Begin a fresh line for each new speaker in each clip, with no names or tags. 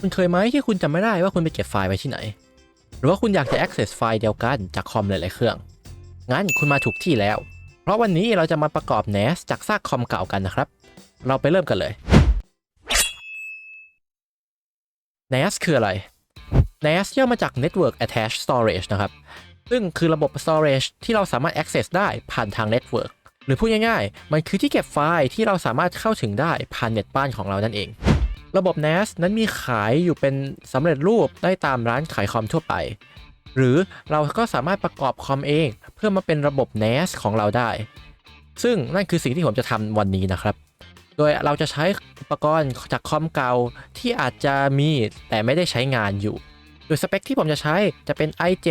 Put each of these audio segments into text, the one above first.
คุณเคยไหมที่คุณจำไม่ได้ว่าคุณไปเก็บไฟล์ไว้ที่ไหน หรือว่าคุณอยากจะ access ไฟล์เดียวกันจากคอมหลายๆเครื่อง งั้นคุณมาถูกที่แล้ว เพราะวันนี้เราจะมาประกอบ NAS จากซากคอมเก่ากันนะครับ เราไปเริ่มกันเลย NAS คืออะไร NAS ย่อมาจาก Network Attached Storage นะครับ ซึ่งคือระบบ storage ที่เราสามารถ access ได้ผ่านทาง network หรือพูดง่ายๆ มันคือที่เก็บไฟล์ที่เราสามารถเข้าถึงได้ผ่านเน็ตบ้านของเรานั่นเอง ระบบ NAS นั้นมีขายอยู่เป็นสำเร็จรูปได้ตามร้านขายคอมทั่วไป หรือเราก็สามารถประกอบคอมเอง เพื่อมาเป็นระบบ NAS ของเราได้ ซึ่งนั่นคือสิ่งที่ผมจะทำวันนี้นะครับ โดยเราจะใช้อุปกรณ์จากคอมเก่าที่อาจจะมีแต่ไม่ได้ใช้งานอยู่ โดยสเปคที่ผมจะใช้จะเป็น i7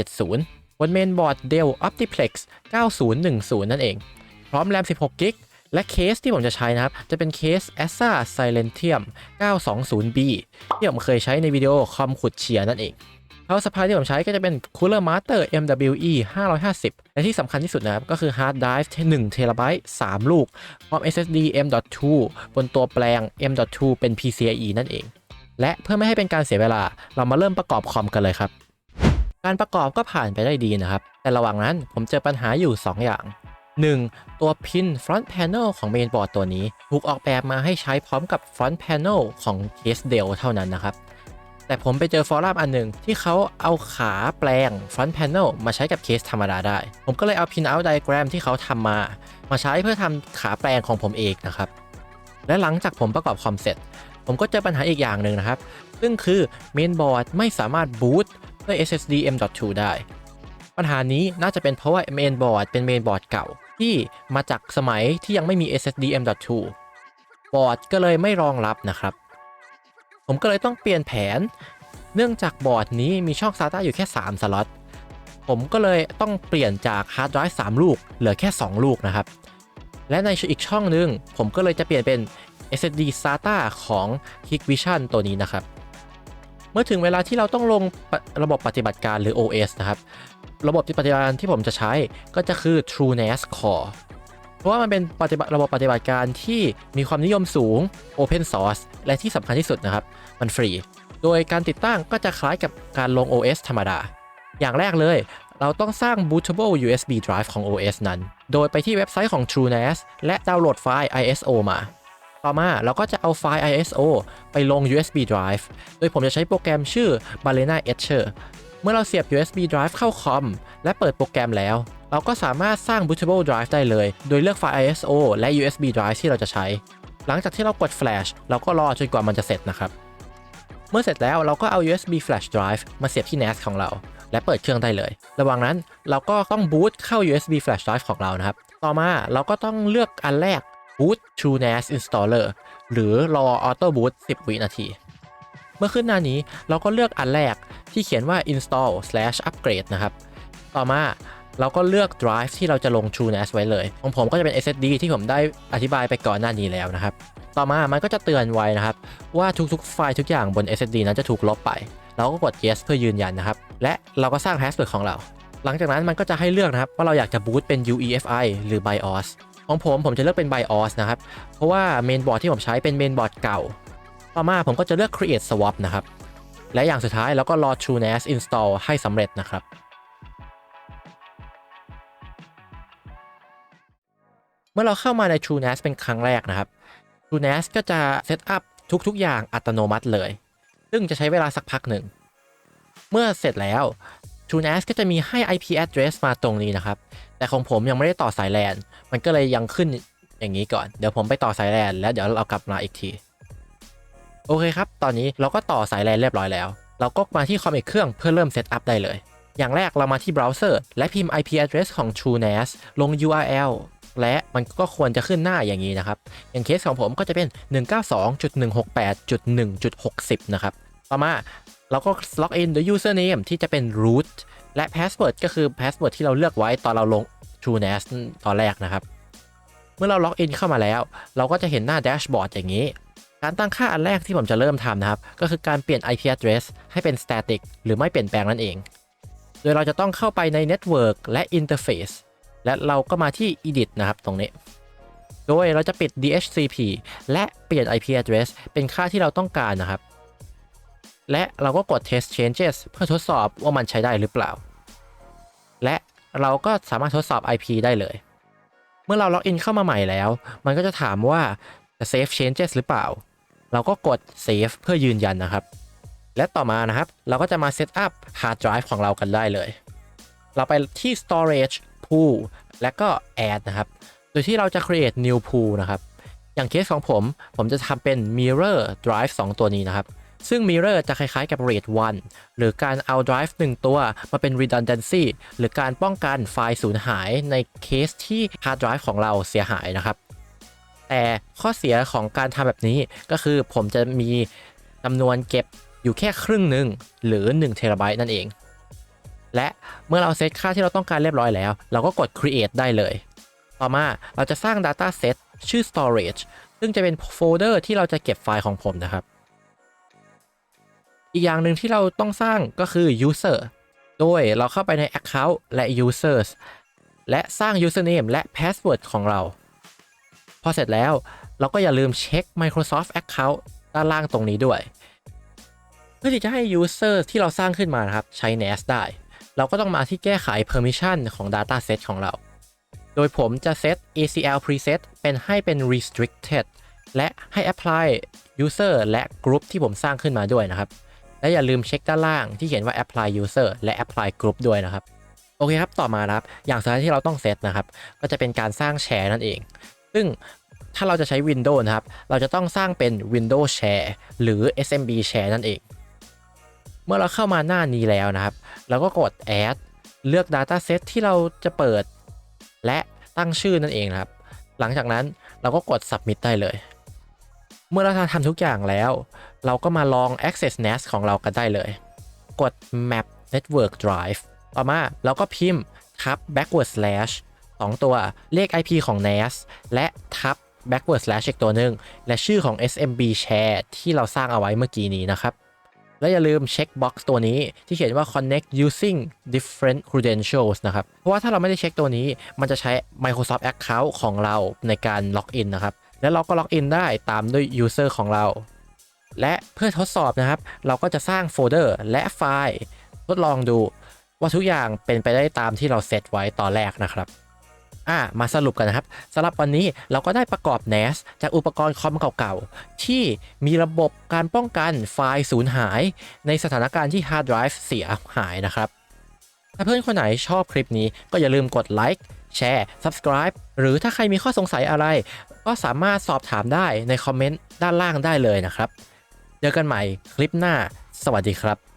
3770 บนเมนบอร์ด Dell Optiplex 9010 นั่นเอง พร้อมแรม16 g b และเคสที่ผมจะใช้นะครับ จะเป็นเคส Asa Silentium 920B ที่ผมเคยใช้ในวิดีโอคอมขุดเชียร์นั่นเอง Power supply ที่ผมใช้ก็จะเป็น Cooler Master MWE 550 และที่สำคัญที่สุดนะครับ ก็คือ Hard Drive 1 TB 3 ลูก พร้อม SSD M.2 บนตัวแปลง M.2 เป็น PCIe นั่นเอง และเพื่อไม่ให้เป็นการเสียเวลา เรามาเริ่มประกอบคอมกันเลยครับ การประกอบก็ผ่านไปได้ดีนะครับ แต่ระหว่างนั้นผมเจอปัญหาอยู่ 2 อย่าง 1. ตัวพิน Front Panel ของเมนบอร์ดตัวนี้ ถูกออกแบบมาให้ใช้พร้อมกับ Front Panel ของเคสเดลเท่านั้นนะครับ แต่ผมไปเจอฟอรัมอันหนึ่งที่เขาเอาขาแปลง Front Panel มาใช้กับเคสธรรมดาได้ ผมก็เลยเอา Pin Out Diagram ที่เขาทำมา มาใช้เพื่อทำขาแปลงของผมเองนะครับ และหลังจากผมประกอบคอมเสร็จ ผมก็เจอปัญหาอีกอย่างหนึ่งนะครับ ซึ่งคือเมนบอร์ดไม่สามารถบูตด้วย SSD M.2 ได้ ปัญหานี้น่าจะเป็นเพราะว่าเมนบอร์ดเป็นเมนบอร์ดเก่า ที่มาจากสมัยที่ยังไม่มี SSD M.2 บอร์ดก็เลยไม่รองรับนะครับ ผมก็เลยต้องเปลี่ยนแผน เนื่องจากบอร์ดนี้มีช่อง SATA อยู่แค่ 3 สล็อต ผมก็เลยต้องเปลี่ยนจากฮาร์ดไดรฟ์3ลูก เหลือแค่ 2 ลูกนะครับ และในอีกช่องหนึง ผมก็เลยจะเปลี่ยนเป็น SSD SATA ของ Hikvision ตัวนี้นะครับ เมื่อถึงเวลาที่เราต้องลงระบบปฏิบัติการหรือ OS นะครับ ระบบปฏิบัติการที่ผมจะใช้ก็จะคือ TrueNAS Core เพราะว่ามันเป็นปฏิบัติระบบปฏิบัติการที่มีความนิยมสูง Open Source และที่สำคัญที่สุดนะครับ มันฟรี โดยการติดตั้งก็จะคล้ายกับการลง OS ธรรมดา อย่างแรกเลย เราต้องสร้าง bootable USB drive ของ OS นั้น โดยไปที่เว็บไซต์ของ TrueNAS และดาวน์โหลดไฟล์ ISO มา ต่อมาเราก็จะเอาไฟล์ ISO ไปลง USB drive โดยผมจะใช้โปรแกรมชื่อ Balena Etcher เมื่อเราเสียบ USB drive เข้าคอม และเปิดโปรแกรมแล้ว เราก็สามารถสร้าง bootable drive ได้เลย โดยเลือกไฟล์ ISO และ USB drive ที่เราจะใช้ หลังจากที่เรากด flash เราก็รอจนกว่ามันจะเสร็จนะครับ เมื่อเสร็จแล้วเราก็เอา USB flash drive มาเสียบที่ NAS ของเรา และเปิดเครื่องได้เลย ระหว่างนั้นเราก็ต้องบูตเข้า USB flash drive ของเรานะครับ ต่อมาเราก็ต้องเลือกอันแรก boot TrueNAS installer หรือรอ auto boot 10 วินาที เมื่อขึ้นหน้านี้เราก็เลือกอันแรกที่เขียนว่า install slash upgrade นะครับ ต่อมาเราก็เลือก drive ที่เราจะลง TrueNAS ไว้เลยของผมก็จะเป็น SSD ที่ผมได้อธิบายไปก่อนหน้านี้แล้วนะครับ ต่อมามันก็จะเตือนไว้นะครับ ว่าทุกๆ ไฟล์ทุกอย่างบน SSD นั้นจะถูกลบไป เราก็กด yes เพื่อยืนยันนะครับ และเราก็สร้าง password ของเรา หลังจากนั้นมันก็จะให้เลือกนะครับว่าเราอยากจะ boot เป็น UEFI หรือ BIOS ของผมผมจะเลือกเป็น BIOS นะครับ เพราะว่าเมนบอร์ดที่ผมใช้เป็นเมนบอร์ดเก่า ต่อมาผมก็จะเลือก create swap นะครับ และอย่างสุดท้ายเราก็รอ TrueNAS install ให้สำเร็จนะครับเมื่อเราเข้ามาใน TrueNAS เป็นครั้งแรกนะครับ TrueNAS ก็จะเซตอัพทุก ๆ อย่างอัตโนมัติเลย ซึ่งจะใช้เวลาสักพักหนึ่ง เมื่อเสร็จแล้ว TrueNAS ก็จะมีให้ IP address มาตรงนี้นะครับ แต่ของผมยังไม่ได้ต่อสาย LAN มันก็เลยยังขึ้นอย่างนี้ก่อน เดี๋ยวผมไปต่อสาย LAN แล้วเดี๋ยวเรากลับมาอีกที โอเคครับ ตอนนี้เราก็ต่อสาย LAN เรียบร้อยแล้ว เราก็มาที่คอมอีกเครื่องเพื่อเริ่มเซตอัพได้เลย อย่างแรกเรามาที่เบราว์เซอร์และพิมพ์ IP address ของ TrueNAS ลง URL และมันก็ควรจะขึ้นหน้าอย่างนี้นะครับ อย่างเคสของผมก็จะเป็น 192.168.1.60 นะครับ ต่อมา เราก็ล็อกอินโดย username ที่จะเป็น root และ password ก็คือ password ที่เราเลือกไว้ตอนเราลง TrueNAS ตอนแรกนะครับ เมื่อเราล็อกอินเข้ามาแล้ว เราก็จะเห็นหน้าแดชบอร์ดอย่างนี้ การตั้งค่าอันแรกที่ผมจะเริ่มทำนะครับ ก็คือการเปลี่ยน IP address ให้เป็น static หรือไม่เปลี่ยนแปลงนั่นเอง โดยเราจะต้องเข้าไปใน network และ interface และเราก็มาที่ edit นะครับตรงนี้ โดยเราจะปิด DHCP และเปลี่ยน IP address เป็นค่าที่เราต้องการนะครับ และเราก็กด test changes เพื่อทดสอบว่ามันใช้ได้หรือเปล่า และเราก็สามารถทดสอบ IP ได้เลย เมื่อเราล็อกอินเข้ามาใหม่แล้ว มันก็จะถามว่าจะ save changes หรือเปล่า เราก็กด save เพื่อยืนยันนะครับ และต่อมานะครับ เราก็จะมา set up hard drive ของเรากันได้เลย เราไปที่ storage pool และก็ add นะครับ โดยที่เราจะ create new pool นะครับ อย่างเคสของผม ผมจะทำเป็น mirror drive 2 ตัวนี้นะครับ ซึ่ง mirror จะคล้ายๆกับ RAID 1 หรือการเอา drive 1 ตัวมาเป็น redundancy หรือการป้องกันไฟล์สูญหายในเคสที่ hard drive ของเราเสียหายนะครับ แต่ข้อเสียของการทำแบบนี้ก็คือผมจะมีจำนวนเก็บอยู่แค่ครึ่งหนึ่งหรือ1เทราไบต์นั่นเอง และเมื่อเราเซตค่าที่เราต้องการเรียบร้อยแล้ว เราก็กด create ได้เลย ต่อมาเราจะสร้าง data set ชื่อ storage ซึ่งจะเป็นโฟลเดอร์ที่เราจะเก็บไฟล์ของผมนะครับ อีกอย่างหนึ่งที่เราต้องสร้างก็คือ user โดยเราเข้าไปใน account และ users และสร้าง username และ password ของเรา พอเสร็จแล้วเราก็อย่าลืมเช็ค Microsoft Account ด้านล่างตรงนี้ด้วย เพื่อที่จะให้ user ที่เราสร้างขึ้นมานะครับ ใช้ NAS ได้ เราก็ต้องมาที่แก้ไข permission ของ data set ของเรา โดยผมจะเซต ACL preset เป็นให้เป็น restricted และให้ apply user และ group ที่ผมสร้างขึ้นมาด้วยนะครับ และอย่าลืมเช็คด้านล่างที่เขียนว่า apply user และ apply group ด้วยนะครับ โอเคครับ ต่อมานะครับ อย่างสุดท้ายที่เราต้องเซตนะครับ ก็จะเป็นการสร้างแชร์นั่นเอง ซึ่งถ้าเราจะใช้ Windows นะครับ เราจะต้องสร้างเป็น Windows Share หรือ SMB Share นั่นเอง เมื่อเราเข้ามาหน้านี้แล้วนะครับ เราก็กด add เลือก data set ที่เราจะเปิด และตั้งชื่อนั่นเองนะครับ หลังจากนั้นเราก็กด submit ได้เลย เมื่อเราทำทุกอย่างแล้ว เราก็มาลอง access NAS ของเรากันได้เลย กด map network drive ต่อมาเราก็พิมพ์ทับ backward slash 2 ตัวเลข IP ของ NAS และทับ backward slash อีกตัวหนึ่ง และชื่อของ SMB share ที่เราสร้างเอาไว้เมื่อกี้นี้นะครับ และอย่าลืมเช็คบ็อกซ์ตัวนี้ที่เขียนว่า connect using different credentials นะครับ เพราะว่าถ้าเราไม่ได้เช็คตัวนี้ มันจะใช้ Microsoft Account ของเราในการล็อกอินนะครับ และเราก็ล็อกอินได้ตามด้วย user ของเรา และเพื่อทดสอบนะครับ เราก็จะสร้างโฟลเดอร์และไฟล์ทดลองดูว่าทุกอย่างเป็นไปได้ตามที่เราเซตไว้ตอนแรกนะครับอ่ามาสรุปกันนะครับสำหรับวันนี้เราก็ได้ประกอบ NAS จากอุปกรณ์คอมเก่าๆ ที่มีระบบการป้องกันไฟล์สูญหาย ในสถานการณ์ที่ฮาร์ดไดรฟ์เสียหายนะครับ ถ้าเพื่อนคนไหนชอบคลิปนี้ก็อย่าลืมกดไลค์แชร์ subscribe หรือถ้าใครมีข้อสงสัยอะไร ก็สามารถสอบถามได้ในคอมเมนต์ด้านล่างได้เลยนะครับ เจอกันใหม่คลิปหน้า สวัสดีครับ